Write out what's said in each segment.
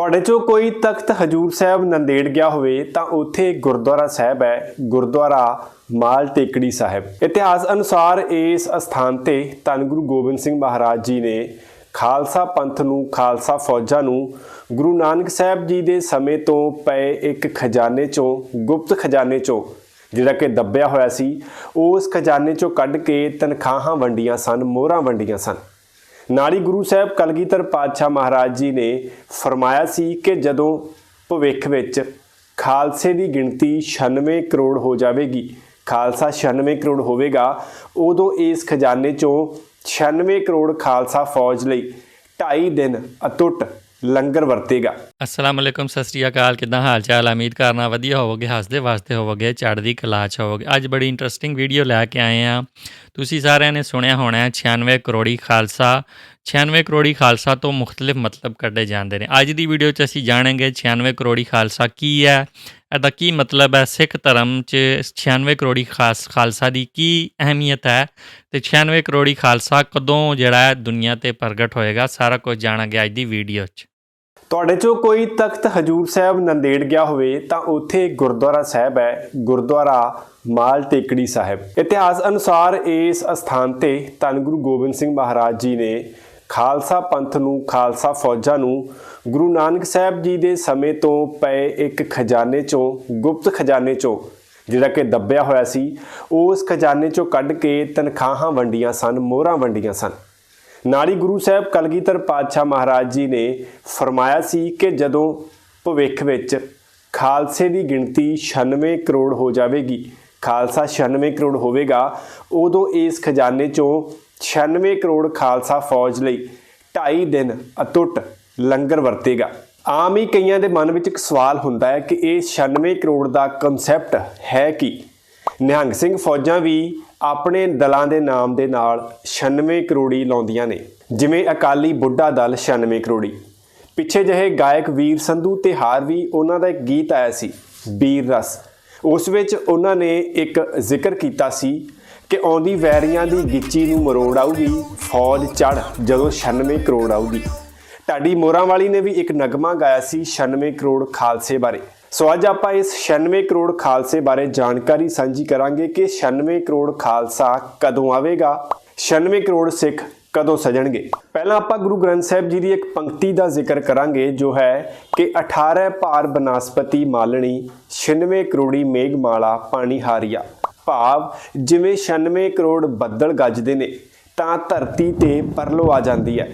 ਤੁਹਾਡੇ ਚੋਂ ਕੋਈ ਤਖਤ ਹਜੂਰ ਸਾਹਿਬ ਨੰਦੇੜ ਗਿਆ ਹੋਵੇ ਤਾਂ ਉੱਥੇ ਗੁਰਦੁਆਰਾ ਸਾਹਿਬ ਹੈ, ਗੁਰਦੁਆਰਾ ਮਾਲ ਟੇਕੜੀ ਸਾਹਿਬ। ਇਤਿਹਾਸ ਅਨੁਸਾਰ ਇਸ ਅਸਥਾਨ ਤੇ ਧੰਨ ਗੁਰੂ ਗੋਬਿੰਦ ਸਿੰਘ ਮਹਾਰਾਜ ਜੀ ਨੇ ਖਾਲਸਾ ਪੰਥ ਨੂੰ, ਖਾਲਸਾ ਫੌਜਾਂ ਨੂੰ ਗੁਰੂ ਨਾਨਕ ਸਾਹਿਬ ਜੀ ਦੇ ਸਮੇਂ ਤੋਂ ਪਏ ਇੱਕ ਖਜ਼ਾਨੇ ਚੋਂ, ਗੁਪਤ ਖਜ਼ਾਨੇ ਚੋਂ ਜਿਹੜਾ ਕਿ ਦੱਬਿਆ ਹੋਇਆ ਸੀ, ਉਸ ਖਜ਼ਾਨੇ ਚੋਂ ਕੱਢ ਕੇ ਤਨਖਾਹਾਂ ਵੰਡੀਆਂ ਸਨ, ਮੋਹਰਾਂ ਵੰਡੀਆਂ ਸਨ। ਨਾਲੀ ਗੁਰੂ ਸਾਹਿਬ ਕਲਗੀਧਰ ਪਾਤਸ਼ਾਹ ਮਹਾਰਾਜ ਜੀ ਨੇ ਫਰਮਾਇਆ ਸੀ ਕਿ ਜਦੋਂ ਭਵਿੱਖ ਵਿੱਚ ਖਾਲਸੇ ਦੀ ਗਿਣਤੀ 96 ਕਰੋੜ ਹੋ ਜਾਵੇਗੀ, ਖਾਲਸਾ 96 ਕਰੋੜ ਹੋਵੇਗਾ, ਉਦੋਂ ਇਸ ਖਜ਼ਾਨੇ ਚੋਂ 96 ਕਰੋੜ ਖਾਲਸਾ ਫੌਜ ਲਈ 2.5 ਦਿਨ ਅਟੁੱਟ ਲੰਗਰ ਵਰਤੇਗਾ। ਅਸਲਾਮ ਅਲੈਕੁਮ ਸਤਿ ਸ੍ਰੀ ਅਕਾਲ। ਕਿਦਾਂ ਹਾਲ ਚਾਲ ਆ? ਉਮੀਦ ਕਰਨਾ ਵਧੀਆ ਹੋਵੋਗੇ, ਹੱਸਦੇ ਵਾਸਤੇ ਹੋਵੋਗੇ, ਚੜ੍ਹਦੀ ਕਲਾ ਚ ਹੋਵੋਗੇ। ਅੱਜ ਬੜੀ ਇੰਟਰਸਟਿੰਗ ਵੀਡੀਓ ਲੈ ਕੇ ਆਏ ਆ ਤੁਸੀਂ ਸਾਰਿਆਂ ਨੇ ਸੁਣਿਆ ਹੋਣਾ ਹੈ 96 ਕਰੋੜੀ ਖਾਲਸਾ। 96 ਕਰੋੜੀ ਖਾਲਸਾ ਤੋਂ ਮੁxtਲਿਫ ਮਤਲਬ ਕੱਢੇ ਜਾਂਦੇ ਨੇ। ਅੱਜ ਦੀ ਵੀਡੀਓ 'ਚ ਅਸੀਂ ਜਾਣਾਂਗੇ 96 ਕਰੋੜੀ ਖਾਲਸਾ ਕੀ ਹੈ। ਇਹਦਾ ਕੀ ਮਤਲਬ ਹੈ? ਸਿੱਖ ਧਰਮ 'ਚ 96 ਕਰੋੜੀ ਖਾਸ, ਖਾਲਸਾ ਦੀ ਕੀ ਅਹਿਮੀਅਤ ਹੈ? ਤੇ 96 ਕਰੋੜੀ ਖਾਲਸਾ ਕਦੋਂ ਜਿਹੜਾ ਹੈ ਦੁਨੀਆ ਤੇ ਪ੍ਰਗਟ ਹੋਏਗਾ? ਸਾਰਾ ਕੁਝ ਜਾਣਾਂਗੇ ਅੱਜ ਦੀ ਵੀਡੀਓ 'ਚ। ਤੁਹਾਡੇ ਚੋਂ ਕੋਈ ਤਖਤ ਹਜੂਰ ਸਾਹਿਬ ਨੰਦੇੜ ਗਿਆ ਹੋਵੇ ਤਾਂ ਉੱਥੇ ਗੁਰਦੁਆਰਾ ਸਾਹਿਬ ਹੈ, ਗੁਰਦੁਆਰਾ ਮਾਲ ਟੇਕੜੀ ਸਾਹਿਬ। ਇਤਿਹਾਸ ਅਨੁਸਾਰ ਇਸ ਅਸਥਾਨ ਤੇ ਧੰਨ ਗੁਰੂ ਗੋਬਿੰਦ ਸਿੰਘ ਮਹਾਰਾਜ ਜੀ ਨੇ ਖਾਲਸਾ ਪੰਥ ਨੂੰ, ਖਾਲਸਾ ਫੌਜਾਂ ਨੂੰ ਗੁਰੂ ਨਾਨਕ ਸਾਹਿਬ ਜੀ ਦੇ ਸਮੇਂ ਤੋਂ ਪਏ ਇੱਕ ਖਜ਼ਾਨੇ ਚੋਂ, ਗੁਪਤ ਖਜ਼ਾਨੇ ਚੋਂ ਜਿਹੜਾ ਕਿ ਦੱਬਿਆ ਹੋਇਆ ਸੀ, ਉਸ ਖਜ਼ਾਨੇ ਚੋਂ ਕੱਢ ਕੇ ਤਨਖਾਹਾਂ ਵੰਡੀਆਂ ਸਨ, ਮੋਹਰਾਂ ਵੰਡੀਆਂ ਸਨ। ਨਾਲੀ ਗੁਰੂ ਸਾਹਿਬ ਕਲਗੀਧਰ ਪਾਤਸ਼ਾਹ ਮਹਾਰਾਜ ਜੀ ਨੇ ਫਰਮਾਇਆ ਸੀ ਕਿ ਜਦੋਂ ਭਵਿੱਖ ਵਿੱਚ ਖਾਲਸੇ ਦੀ ਗਿਣਤੀ 96 ਕਰੋੜ ਹੋ ਜਾਵੇਗੀ, ਖਾਲਸਾ 96 ਕਰੋੜ ਹੋਵੇਗਾ, ਉਦੋਂ ਇਸ ਖਜ਼ਾਨੇ ਚੋਂ 96 ਕਰੋੜ ਖਾਲਸਾ ਫੌਜ ਲਈ 2.5 ਦਿਨ ਅਟੁੱਟ ਲੰਗਰ ਵਰਤੇਗਾ। ਆਮ ਹੀ ਕਈਆਂ ਦੇ ਮਨ ਵਿੱਚ ਇੱਕ ਸਵਾਲ ਹੁੰਦਾ ਹੈ ਕਿ ਇਹ 96 ਕਰੋੜ ਦਾ ਕਨਸੈਪਟ ਹੈ ਕੀ? ਨਿਹੰਗ ਸਿੰਘ ਫੌਜਾਂ ਵੀ ਆਪਣੇ ਦਲਾਂ ਦੇ ਨਾਮ ਦੇ ਨਾਲ 96 ਕਰੋੜੀ ਲਾਉਂਦੀਆਂ ਨੇ। ਜਿਵੇਂ ਅਕਾਲੀ ਬੁੱਢਾ ਦਲ 96 ਕਰੋੜੀ। ਪਿੱਛੇ ਜਿਹੇ ਗਾਇਕ ਵੀਰ ਸੰਧੂ ਤੇ ਹਾਰ ਵੀ ਉਹਨਾਂ ਦਾ ਇੱਕ ਗੀਤ ਆਇਆ ਸੀ ਵੀਰ ਰਸ। ਉਸ ਵਿੱਚ ਉਹਨਾਂ ਨੇ ਇੱਕ ਜ਼ਿਕਰ ਕੀਤਾ ਸੀ ਕਿ ਆਉਂਦੀ ਵੈਰੀਆਂ ਦੀ ਗਿੱਚੀ ਨੂੰ ਮਰੋੜ ਆਊਗੀ, ਫੌਜ ਚੜ ਜਦੋਂ 96 ਕਰੋੜ ਆਊਗੀ। ਢਾਡੀ ਮੋਰਾਂ ਵਾਲੀ ਨੇ ਵੀ ਇੱਕ ਨਗਮਾ ਗਾਇਆ ਸੀ 96 ਕਰੋੜ ਖਾਲਸੇ ਬਾਰੇ। ਸੋ ਅੱਜ ਆਪਾਂ ਇਸ 96 ਕਰੋੜ ਖਾਲਸੇ ਬਾਰੇ ਜਾਣਕਾਰੀ ਸਾਂਝੀ ਕਰਾਂਗੇ ਕਿ 96 ਕਰੋੜ ਖਾਲਸਾ ਕਦੋਂ ਆਵੇਗਾ 96 ਕਰੋੜ ਸਿੱਖ ਕਦੋਂ ਸਜਣਗੇ। ਪਹਿਲਾਂ ਆਪਾਂ ਗੁਰੂ ਗ੍ਰੰਥ ਸਾਹਿਬ ਜੀ ਦੀ ਇੱਕ ਪੰਕਤੀ ਦਾ ਜ਼ਿਕਰ ਕਰਾਂਗੇ, ਜੋ ਹੈ ਕਿ 18 ਭਾਰ ਬਨਾਸਪਤੀ ਮਾਲਣੀ 96 ਕਰੋੜੀ ਮੇਘਮਾਲਾ ਪਾਣੀ ਹਾਰੀਆ। ਭਾਵ ਜਿਵੇਂ 96 ਕਰੋੜ ਬੱਦਲ ਗੱਜਦੇ ਨੇ, ਤਾਂ ਧਰਤੀ ਤੇ ਪਰਲੋ ਆ ਜਾਂਦੀ ਹੈ।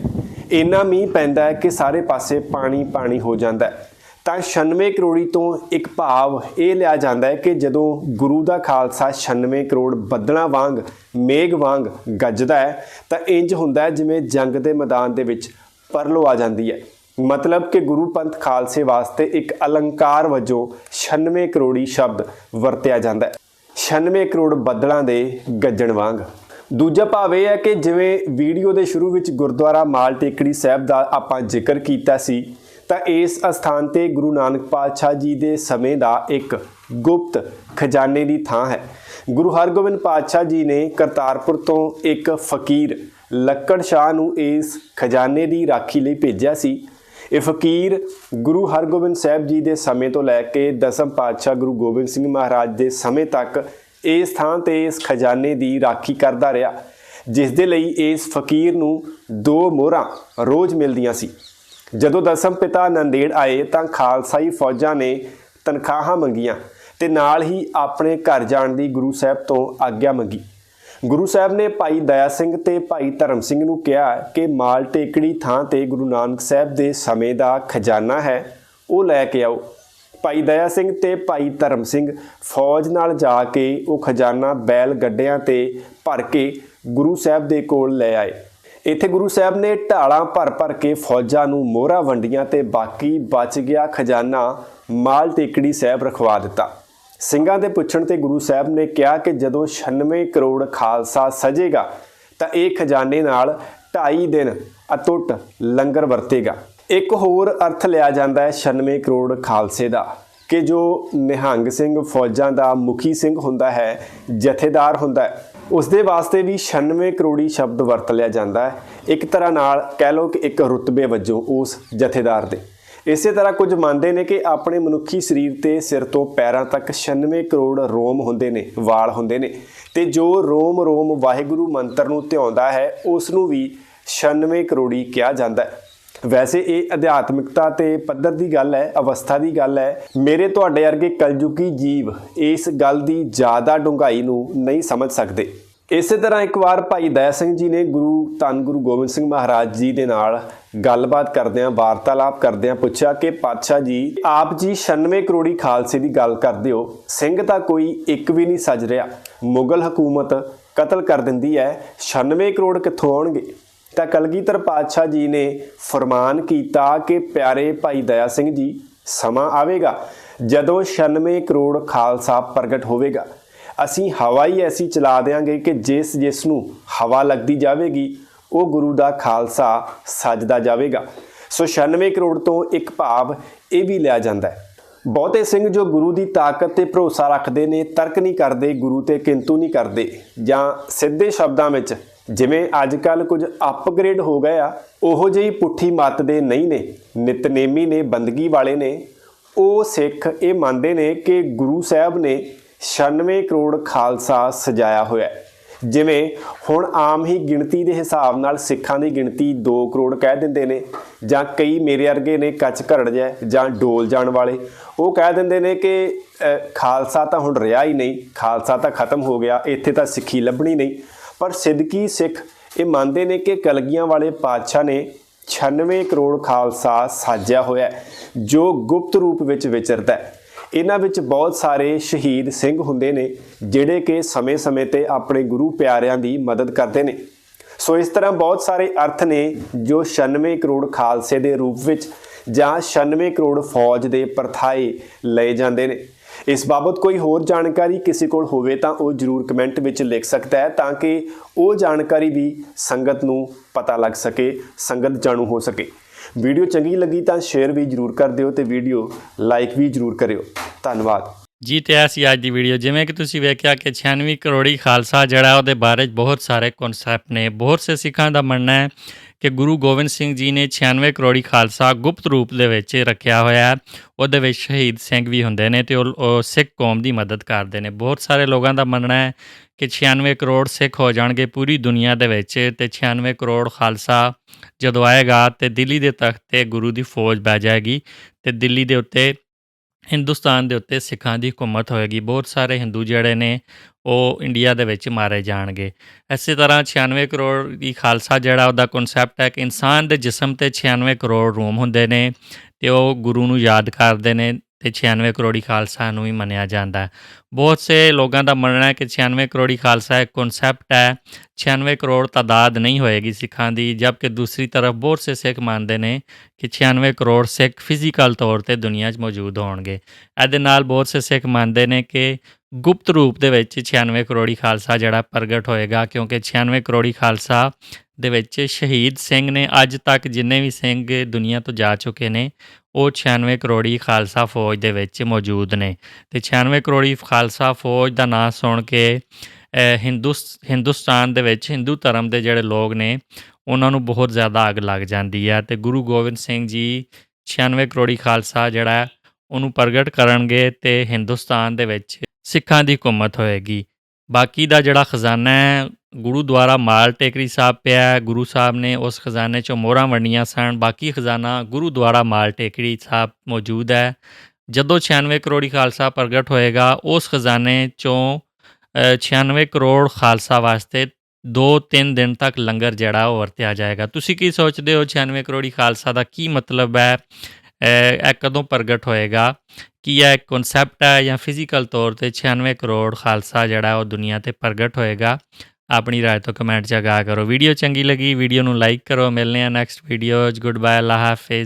ਇੰਨਾ ਮੀਂਹ ਪੈਂਦਾ ਹੈ ਕਿ ਸਾਰੇ ਪਾਸੇ ਪਾਣੀ ਪਾਣੀ ਹੋ ਜਾਂਦਾ ਹੈ। ਤਾਂ 96 ਕਰੋੜੀ ਤੋਂ ਇੱਕ ਭਾਵ ਇਹ ਲਿਆ ਜਾਂਦਾ ਹੈ ਕਿ ਜਦੋਂ ਗੁਰੂ ਦਾ ਖਾਲਸਾ 96 ਕਰੋੜ ਬੱਦਲਾਂ ਵਾਂਗ, ਮੇਘ ਵਾਂਗ ਗੱਜਦਾ ਹੈ, ਤਾਂ ਇੰਜ ਹੁੰਦਾ ਹੈ ਜਿਵੇਂ ਜੰਗ ਦੇ ਮੈਦਾਨ ਦੇ ਵਿੱਚ ਪਰਲੋ ਆ ਜਾਂਦੀ ਹੈ। ਮਤਲਬ ਕਿ ਗੁਰੂ ਪੰਥ ਖਾਲਸੇ ਵਾਸਤੇ ਇੱਕ ਅਲੰਕਾਰ ਵਜੋਂ 96 ਕਰੋੜੀ ਸ਼ਬਦ ਵਰਤਿਆ ਜਾਂਦਾ ਹੈ। 96 ਕਰੋੜ ਬੱਦਲਾਂ ਦੇ ਗੱਜਣ ਵਾਂਗ। ਦੂਜਾ ਭਾਵ ਇਹ ਹੈ ਕਿ ਜਿਵੇਂ ਵੀਡੀਓ ਦੇ ਸ਼ੁਰੂ ਵਿੱਚ ਗੁਰਦੁਆਰਾ ਮਾਲ ਟੇਕੜੀ ਸਾਹਿਬ ਦਾ ਆਪਾਂ ਜ਼ਿਕਰ ਕੀਤਾ ਸੀ ਤਾਂ ਇਸ ਅਸਥਾਨ ਤੇ ਗੁਰੂ ਨਾਨਕ ਪਾਤਸ਼ਾਹ ਜੀ ਦੇ ਸਮੇਂ ਦਾ ਇੱਕ ਗੁਪਤ ਖਜ਼ਾਨੇ ਦੀ ਥਾਂ ਹੈ। ਗੁਰੂ ਹਰਗੋਬਿੰਦ ਪਾਤਸ਼ਾਹ ਜੀ ਨੇ ਕਰਤਾਰਪੁਰ ਤੋਂ ਇੱਕ ਫਕੀਰ ਲੱਕੜ ਸ਼ਾਹ ਨੂੰ ਇਸ ਖਜ਼ਾਨੇ ਦੀ ਰਾਖੀ ਲਈ ਭੇਜਿਆ ਸੀ। ਇਹ ਫਕੀਰ ਗੁਰੂ ਹਰਗੋਬਿੰਦ ਸਾਹਿਬ ਜੀ ਦੇ ਸਮੇਂ ਤੋਂ ਲੈ ਕੇ ਦਸਮ ਪਾਤਸ਼ਾਹ ਗੁਰੂ ਗੋਬਿੰਦ ਸਿੰਘ ਮਹਾਰਾਜ ਦੇ ਸਮੇਂ ਤੱਕ ਇਸ ਥਾਂ ਤੇ ਇਸ ਖਜ਼ਾਨੇ ਦੀ ਰਾਖੀ ਕਰਦਾ ਰਿਹਾ, ਜਿਸ ਦੇ ਲਈ ਇਸ ਫਕੀਰ ਨੂੰ ਦੋ ਮੋਹਰਾਂ ਰੋਜ਼ ਮਿਲਦੀਆਂ ਸੀ। ਜਦੋਂ ਦਸਮ ਪਿਤਾ ਨੰਦੇੜ ਆਏ ਤਾਂ ਖਾਲਸਾਈ ਫੌਜਾਂ ਨੇ ਤਨਖਾਹਾਂ ਮੰਗੀਆਂ ਤੇ ਨਾਲ ਹੀ ਆਪਣੇ ਘਰ ਜਾਣ ਦੀ ਗੁਰੂ ਸਾਹਿਬ ਤੋਂ ਆਗਿਆ ਮੰਗੀ। ਗੁਰੂ ਸਾਹਿਬ ਨੇ ਭਾਈ ਦਇਆ ਸਿੰਘ ਤੇ ਭਾਈ ਧਰਮ ਸਿੰਘ ਨੂੰ ਕਿਹਾ ਕਿ ਮਾਲ ਟੇਕੜੀ ਥਾਂ ਤੇ ਗੁਰੂ ਨਾਨਕ ਸਾਹਿਬ ਦੇ ਸਮੇਂ ਦਾ ਖਜ਼ਾਨਾ ਹੈ, ਉਹ ਲੈ ਕੇ ਆਓ। ਭਾਈ ਦਇਆ ਸਿੰਘ ਤੇ ਭਾਈ ਧਰਮ ਸਿੰਘ ਫੌਜ ਨਾਲ ਜਾ ਕੇ ਉਹ ਖਜ਼ਾਨਾ ਬੈਲ ਗੱਡਿਆਂ ਤੇ ਭਰ ਕੇ ਗੁਰੂ ਸਾਹਿਬ ਦੇ ਕੋਲ ਲੈ ਆਏ। ਇੱਥੇ ਗੁਰੂ ਸਾਹਿਬ ਨੇ ਢਾਲਾਂ ਭਰ ਭਰ ਕੇ ਫੌਜਾਂ ਨੂੰ ਮੋਹਰਾ ਵੰਡੀਆਂ ਤੇ ਬਾਕੀ ਬਚ ਗਿਆ ਖਜ਼ਾਨਾ ਮਾਲ ਟੇਕੜੀ ਸਾਹਿਬ ਰਖਵਾ ਦਿੱਤਾ। ਸਿੰਘਾਂ ਦੇ ਪੁੱਛਣ ਤੇ ਗੁਰੂ ਸਾਹਿਬ ਨੇ ਕਿਹਾ ਕਿ ਜਦੋਂ 96 ਕਰੋੜ ਖਾਲਸਾ ਸਜੇਗਾ, ਤਾਂ ਇਹ ਖਜ਼ਾਨੇ ਨਾਲ 2.5 ਦਿਨ ਅਟੁੱਟ ਲੰਗਰ ਵਰਤੇਗਾ। ਇੱਕ ਹੋਰ ਅਰਥ ਲਿਆ ਜਾਂਦਾ ਹੈ 96 ਕਰੋੜ ਖਾਲਸੇ ਦਾ, ਕਿ ਜੋ ਨਿਹੰਗ ਸਿੰਘ ਫੌਜਾਂ ਦਾ ਮੁਖੀ ਸਿੰਘ ਹੁੰਦਾ ਹੈ, ਜਥੇਦਾਰ ਹੁੰਦਾ ਹੈ। ਉਸ ਦੇ ਵਾਸਤੇ ਵੀ 96 ਕਰੋੜੀ ਸ਼ਬਦ ਵਰਤ ਲਿਆ ਜਾਂਦਾ ਹੈ। ਇੱਕ ਤਰ੍ਹਾਂ ਨਾਲ ਕਹਿ ਲਓ ਕਿ ਇੱਕ ਰੁਤਬੇ ਵਜੋਂ ਉਸ ਜਥੇਦਾਰ ਦੇ। ਇਸੇ ਤਰ੍ਹਾਂ ਕੁਝ ਮੰਨਦੇ ਨੇ ਕਿ ਆਪਣੇ ਮਨੁੱਖੀ ਸਰੀਰ ਤੇ ਸਿਰ ਤੋਂ ਪੈਰਾਂ ਤੱਕ 96 ਕਰੋੜ ਰੋਮ ਹੁੰਦੇ ਨੇ, ਵਾਲ ਹੁੰਦੇ ਨੇ। ਤੇ ਜੋ ਰੋਮ ਰੋਮ ਵਾਹਿਗੁਰੂ ਮੰਤਰ ਨੂੰ ਧਿਆਉਂਦਾ ਹੈ ਉਸ ਨੂੰ ਵੀ 96 ਕਰੋੜੀ ਕਿਹਾ ਜਾਂਦਾ ਹੈ। ਵੈਸੇ ਇਹ ਅਧਿਆਤਮਿਕਤਾ ਤੇ ਪੱਧਰ ਦੀ ਗੱਲ ਹੈ, ਅਵਸਥਾ ਦੀ ਗੱਲ ਹੈ। ਮੇਰੇ ਤੁਹਾਡੇ ਵਰਗੇ ਕਲਯੁਗੀ ਜੀਵ ਇਸ ਗੱਲ ਦੀ ਜ਼ਿਆਦਾ ਡੂੰਘਾਈ ਨੂੰ ਨਹੀਂ ਸਮਝ ਸਕਦੇ। ਇਸੇ ਤਰ੍ਹਾਂ ਇੱਕ ਵਾਰ ਭਾਈ ਦਇਆ ਸਿੰਘ ਜੀ ਨੇ ਗੁਰੂ ਧੰਨ ਗੁਰੂ ਗੋਬਿੰਦ ਸਿੰਘ ਮਹਾਰਾਜ ਜੀ ਦੇ ਨਾਲ ਗੱਲਬਾਤ ਕਰਦਿਆਂ, ਵਾਰਤਾਲਾਪ ਕਰਦਿਆਂ ਪੁੱਛਿਆ ਕਿ ਪਾਤਸ਼ਾਹ ਜੀ, ਆਪ ਜੀ 96 ਕਰੋੜੀ ਖਾਲਸੇ ਦੀ ਗੱਲ ਕਰਦੇ ਹੋ, ਸਿੰਘ ਤਾਂ ਕੋਈ ਇੱਕ ਵੀ ਨਹੀਂ ਸੱਜ ਰਿਹਾ। ਮੁਗਲ ਹਕੂਮਤ ਕਤਲ ਕਰ ਦਿੰਦੀ ਹੈ 96 ਕਰੋੜ ਕਿੱਥੋਂ ਆਉਣਗੇ? ਤਾਂ ਕਲਗੀਧਰ ਪਾਤਸ਼ਾਹ ਜੀ ਨੇ ਫਰਮਾਨ ਕੀਤਾ ਕਿ ਪਿਆਰੇ ਭਾਈ ਦਇਆ ਸਿੰਘ ਜੀ, ਸਮਾਂ ਆਵੇਗਾ ਜਦੋਂ 96 ਕਰੋੜ ਖਾਲਸਾ ਪ੍ਰਗਟ ਹੋਵੇਗਾ। ਅਸੀਂ ਹਵਾ ਹੀ ਐਸੀ ਚਲਾ ਦੇਾਂਗੇ ਕਿ ਜਿਸ ਜਿਸ ਨੂੰ ਹਵਾ ਲੱਗਦੀ ਜਾਵੇਗੀ, ਉਹ ਗੁਰੂ ਦਾ ਖਾਲਸਾ ਸਜਦਾ ਜਾਵੇਗਾ। ਸੋ 96 ਕਰੋੜ ਤੋਂ ਇੱਕ ਭਾਵ ਇਹ ਵੀ ਲਿਆ ਜਾਂਦਾ ਹੈ। ਬਹੁਤੇ ਸਿੰਘ ਜੋ ਗੁਰੂ ਦੀ ਤਾਕਤ ਤੇ ਭਰੋਸਾ ਰੱਖਦੇ ਨੇ, ਤਰਕ ਨਹੀਂ ਕਰਦੇ, ਗੁਰੂ ਤੇ ਕਿੰਤੂ ਨਹੀਂ ਕਰਦੇ ਜਾਂ ਸਿੱਧੇ ਸ਼ਬਦਾਂ ਵਿੱਚ ਜਿਵੇਂ ਅੱਜ ਕੱਲ ਕੁਝ ਅਪਗ੍ਰੇਡ ਹੋ ਗਏ ਆ, ਉਹੋ ਜਿਹੀ ਪੁੱਠੀ ਮੱਤ ਦੇ ਨਹੀਂ ਨੇ, ਨਿਤਨੇਮੀ ਨੇ, ਬੰਦਗੀ ਵਾਲੇ ਨੇ। ਉਹ ਸਿੱਖ ਇਹ ਮੰਨਦੇ ਨੇ ਕਿ ਗੁਰੂ ਸਾਹਿਬ ਨੇ 96 ਕਰੋੜ ਖਾਲਸਾ ਸਜਾਇਆ ਹੋਇਆ ਜਿਵੇਂ ਹੁਣ ਆਮ ਹੀ ਗਿਣਤੀ ਦੇ ਹਿਸਾਬ ਨਾਲ ਸਿੱਖਾਂ ਦੀ ਗਿਣਤੀ 2 ਕਰੋੜ ਕਹਿ ਦਿੰਦੇ ਨੇ, ਜਾਂ ਕਈ ਮੇਰੇ ਵਰਗੇ ਨੇ ਕੱਚ ਘੜੜ ਜੈ ਜਾਂ ਡੋਲ ਜਾਣ ਵਾਲੇ। ਉਹ ਕਹਿ ਦਿੰਦੇ ਨੇ ਕਿ ਖਾਲਸਾ ਤਾਂ ਹੁਣ ਰਿਹਾ ਹੀ ਨਹੀਂ, ਖਾਲਸਾ ਤਾਂ ਖਤਮ ਹੋ ਗਿਆ, ਇੱਥੇ ਤਾਂ ਸਿੱਖੀ ਲੱਭਣੀ ਨਹੀਂ। ਪਰ ਸਿੱਧਕੀ ਸਿੱਖ ਇਹ ਮੰਨਦੇ ਨੇ ਕਿ ਕਲਗੀਆਂ ਵਾਲੇ ਪਾਤਸ਼ਾਹ ਨੇ 96 ਕਰੋੜ ਖਾਲਸਾ ਸਾਜਿਆ ਹੋਇਆ ਜੋ ਗੁਪਤ ਰੂਪ ਵਿੱਚ ਵਿਚਰਦਾ ਹੈ। ਇਹਨਾਂ ਵਿੱਚ ਬਹੁਤ ਸਾਰੇ ਸ਼ਹੀਦ ਸਿੰਘ ਹੁੰਦੇ ਨੇ, ਜਿਹੜੇ ਕਿ ਸਮੇਂ-ਸਮੇਂ ਤੇ ਆਪਣੇ ਗੁਰੂ ਪਿਆਰਿਆਂ ਦੀ ਮਦਦ ਕਰਦੇ ਨੇ। ਸੋ ਇਸ ਤਰ੍ਹਾਂ ਬਹੁਤ ਸਾਰੇ ਅਰਥ ਨੇ ਜੋ 96 ਕਰੋੜ ਖਾਲਸੇ ਦੇ ਰੂਪ ਵਿੱਚ ਜਾਂ 96 ਕਰੋੜ ਫੌਜ ਦੇ ਪਰਥਾਏ ਲਏ ਜਾਂਦੇ ਨੇ। ਇਸ ਬਾਬਤ ਕੋਈ ਹੋਰ ਜਾਣਕਾਰੀ ਕਿਸੇ ਕੋਲ ਹੋਵੇ ਤਾਂ ਉਹ ਜਰੂਰ ਕਮੈਂਟ ਵਿੱਚ ਲਿਖ ਸਕਦਾ ਹੈ ਤਾਂ ਕਿ ਉਹ ਜਾਣਕਾਰੀ ਵੀ ਸੰਗਤ ਨੂੰ ਪਤਾ ਲੱਗ ਸਕੇ, ਸੰਗਤ ਜਾਣੂ ਹੋ ਸਕੇ। ਵੀਡੀਓ ਚੰਗੀ ਲੱਗੀ ਤਾਂ ਸ਼ੇਅਰ ਵੀ ਜਰੂਰ ਕਰ ਦਿਓ ਤੇ ਵੀਡੀਓ ਲਾਈਕ ਵੀ ਜਰੂਰ ਕਰਿਓ। ਧੰਨਵਾਦ। ਜੀ ਤੇ ਇਹ ਸੀ ਅੱਜ ਦੀ ਵੀਡੀਓ ਜਿਵੇਂ ਕਿ ਤੁਸੀਂ ਵੇਖਿਆ ਕਿ 96 ਕਰੋੜੀ ਖਾਲਸਾ ਜਿਹੜਾ ਉਹਦੇ ਬਾਰੇ 'ਚ ਬਹੁਤ ਸਾਰੇ ਕਨਸੈਪਟ ਨੇ। ਬਹੁਤ ਸੇ ਸਿੱਖਾਂ ਦਾ ਮੰਨਣਾ ਹੈ ਕਿ ਗੁਰੂ ਗੋਬਿੰਦ ਸਿੰਘ ਜੀ ਨੇ 96 ਕਰੋੜੀ ਖਾਲਸਾ ਗੁਪਤ ਰੂਪ ਦੇ ਵਿੱਚ ਰੱਖਿਆ ਹੋਇਆ ਹੈ। ਉਹਦੇ ਵਿੱਚ ਸ਼ਹੀਦ ਸਿੰਘ ਵੀ ਹੁੰਦੇ ਨੇ ਤੇ ਉਹ ਉਹ ਸਿੱਖ ਕੌਮ ਦੀ ਮਦਦ ਕਰਦੇ ਨੇ। ਬਹੁਤ ਸਾਰੇ ਲੋਕਾਂ ਦਾ ਮੰਨਣਾ ਹੈ ਕਿ 96 ਕਰੋੜ ਸਿੱਖ ਹੋ ਜਾਣਗੇ ਪੂਰੀ ਦੁਨੀਆ ਦੇ ਵਿੱਚ ਤੇ 96 ਕਰੋੜ ਖਾਲਸਾ ਜਦੋਂ ਆਏਗਾ ਤੇ ਦਿੱਲੀ ਦੇ ਤਖਤ ਤੇ ਗੁਰੂ ਦੀ ਫੌਜ ਬਹਿ ਜਾਏਗੀ ਤੇ ਦਿੱਲੀ ਦੇ ਉੱਤੇ ਹਿੰਦੁਸਤਾਨ ਦੇ ਉੱਤੇ ਸਿੱਖਾਂ ਦੀ ਹਕੂਮਤ ਹੋਏਗੀ। ਬਹੁਤ ਸਾਰੇ ਹਿੰਦੂ ਜਿਹੜੇ ਨੇ, ਉਹ ਇੰਡੀਆ ਦੇ ਵਿੱਚ ਮਾਰੇ ਜਾਣਗੇ। ਇਸੇ ਤਰ੍ਹਾਂ 96 ਕਰੋੜ ਦੀ ਖਾਲਸਾ ਜਿਹੜਾ ਉਹਦਾ ਕਨਸੈਪਟ ਹੈ ਕਿ ਇਨਸਾਨ ਦੇ ਜਿਸਮ ਤੇ 96 ਕਰੋੜ ਰੂਮ ਹੁੰਦੇ ਨੇ ਤੇ ਉਹ ਗੁਰੂ ਨੂੰ ਯਾਦ ਕਰਦੇ ਨੇ। ਤੇ 96 ਕਰੋੜੀ ਖਾਲਸਾ ਨੂੰ ਵੀ ਮੰਨਿਆ ਜਾਂਦਾ ਹੈ। ਬਹੁਤ ਸੇ ਲੋਕਾਂ ਦਾ ਮੰਨਣਾ ਹੈ ਕਿ 96 ਕਰੋੜੀ ਖਾਲਸਾ ਇੱਕ ਕਨਸੈਪਟ ਹੈ। 96 ਕਰੋੜ ਤਾਦਾਦ ਨਹੀਂ ਹੋਏਗੀ ਸਿੱਖਾਂ ਦੀ, ਜਦਕਿ ਦੂਸਰੀ ਤਰਫ ਬਹੁਤ ਸੇ ਸਿੱਖ ਮੰਨਦੇ ਨੇ ਕਿ 96 ਕਰੋੜ ਸਿੱਖ ਫਿਜ਼ੀਕਲ ਤੌਰ ਤੇ ਦੁਨੀਆ 'ਚ ਮੌਜੂਦ ਹੋਣਗੇ। ਇਹਦੇ ਨਾਲ ਬਹੁਤ ਸੇ ਸਿੱਖ ਮੰਨਦੇ ਨੇ ਕਿ ਗੁਪਤ ਰੂਪ ਦੇ ਵਿੱਚ 96 ਕਰੋੜੀ ਖਾਲਸਾ ਜਿਹੜਾ ਪ੍ਰਗਟ ਹੋਏਗਾ, ਕਿਉਂਕਿ 96 ਕਰੋੜੀ ਖਾਲਸਾ ਦੇ ਵਿੱਚ ਸ਼ਹੀਦ ਸਿੰਘ ਨੇ ਅੱਜ ਤੱਕ ਜਿੰਨੇ ਵੀ ਸਿੰਘ ਦੁਨੀਆ ਤੋਂ ਜਾ ਚੁੱਕੇ ਨੇ, ਉਹ 96 ਕਰੋੜੀ ਖਾਲਸਾ ਫੌਜ ਦੇ ਵਿੱਚ ਮੌਜੂਦ ਨੇ। ਤੇ 96 ਕਰੋੜੀ ਖਾਲਸਾ ਫੌਜ ਦਾ ਨਾਂ ਸੁਣ ਕੇ ਹਿੰਦੁਸ, ਹਿੰਦੁਸਤਾਨ ਦੇ ਵਿੱਚ ਹਿੰਦੂ ਧਰਮ ਦੇ ਜਿਹੜੇ ਲੋਕ ਨੇ, ਉਹਨਾਂ ਨੂੰ ਬਹੁਤ ਜ਼ਿਆਦਾ ਅੱਗ ਲੱਗ ਜਾਂਦੀ ਹੈ ਤੇ ਗੁਰੂ ਗੋਬਿੰਦ ਸਿੰਘ ਜੀ 96 ਕਰੋੜੀ ਖਾਲਸਾ ਜਿਹੜਾ, ਉਹਨੂੰ ਪ੍ਰਗਟ ਕਰਨਗੇ ਤੇ ਹਿੰਦੁਸਤਾਨ ਦੇ ਵਿੱਚ ਸਿੱਖਾਂ ਦੀ ਹਕੂਮਤ ਹੋਏਗੀ। ਬਾਕੀ ਦਾ ਜਿਹੜਾ ਖਜ਼ਾਨਾ ਹੈ ਗੁਰੂਦੁਆਰਾ ਮਾਲ ਟੇਕਰੀ ਸਾਹਿਬ ਪਿਆ ਹੈ। ਗੁਰੂ ਸਾਹਿਬ ਨੇ ਉਸ ਖਜ਼ਾਨੇ ਚੋਂ ਮੋਹਰਾਂ ਵੰਡੀਆਂ ਸਨ। ਬਾਕੀ ਖਜ਼ਾਨਾ ਗੁਰੂਦੁਆਰਾ ਮਾਲ ਟੇਕਰੀ ਸਾਹਿਬ ਮੌਜੂਦ ਹੈ। ਜਦੋਂ 96 ਕਰੋੜੀ ਖਾਲਸਾ ਪ੍ਰਗਟ ਹੋਏਗਾ ਉਸ ਖਜ਼ਾਨੇ ਚੋਂ ਅ, 96 ਕਰੋੜ ਖਾਲਸਾ ਵਾਸਤੇ 2-3 ਦਿਨ ਤੱਕ ਲੰਗਰ ਜਿਹੜਾ ਉਹ ਵਰਤਿਆ ਜਾਏਗਾ। ਤੁਸੀਂ ਕੀ ਸੋਚਦੇ ਹੋ 96 ਕਰੋੜੀ ਖਾਲਸਾ ਦਾ ਕੀ ਮਤਲਬ ਹੈ? ਇਹ ਕਦੋਂ ਪ੍ਰਗਟ ਹੋਏਗਾ? ਕੀ ਇਹ ਕਨਸੈਪਟ ਹੈ ਜਾਂ ਫਿਜ਼ੀਕਲ ਤੌਰ ਤੇ 96 ਕਰੋੜ ਖਾਲਸਾ ਜਿਹੜਾ ਉਹ ਦੁਨੀਆ ਤੇ ਪ੍ਰਗਟ ਹੋਏਗਾ? ਆਪਣੀ ਰਾਏ ਤੋਂ ਕਮੈਂਟ 'ਚ ਆਗਾਹ ਕਰੋ। ਵੀਡੀਓ ਚੰਗੀ ਲੱਗੀ, ਵੀਡੀਓ ਨੂੰ ਲਾਈਕ ਕਰੋ। ਮਿਲਨੇ ਆ ਨੈਕਸਟ ਵੀਡੀਓ 'ਚ। ਗੁੱਡ ਬਾਏ ਅੱਲਾ ਹਾਫਿਜ਼।